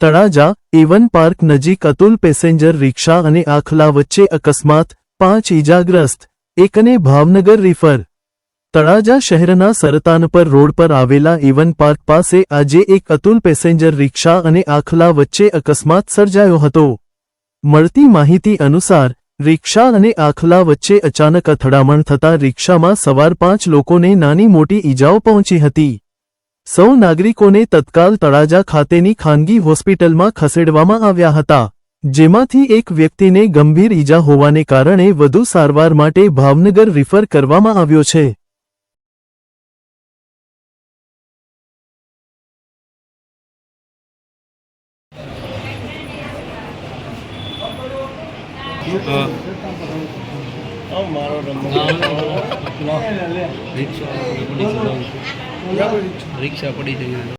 તળાજા એવન park નજીક Atul passenger રિક્ષા અને આખલા વચ્ચે અકસ્માત, પાંચ ઇજાગ્રસ્ત એકને ભાવનગર રિફર. તળાજા શહેરના સરતાનપર રોડ પર આવેલા એવન પાર્ક પાસે આજે એક અતુલ પેસેન્જર રિક્ષા અને આખલા વચ્ચે અકસ્માત સર્જાયો હતો. મળતી માહિતી અનુસાર, રિક્ષા અને આખલા વચ્ચે અચાનક અથડામણ થતા રિક્ષામાં સવાર પાંચ લોકોને નાની મોટી ઈજાઓ પહોંચી હતી. સૌ નાગરિકોને તત્કાલ તળાજા ખાતેની ખાનગી હોસ્પિટલમાં ખસેડવામાં આવ્યા હતા, જેમાંથી એક વ્યક્તિને ગંભીર ઈજા હોવાને કારણે વધુ સારવાર માટે ભાવનગર રિફર કરવામાં આવ્યો છે. રિક્ષા પડી ગઈ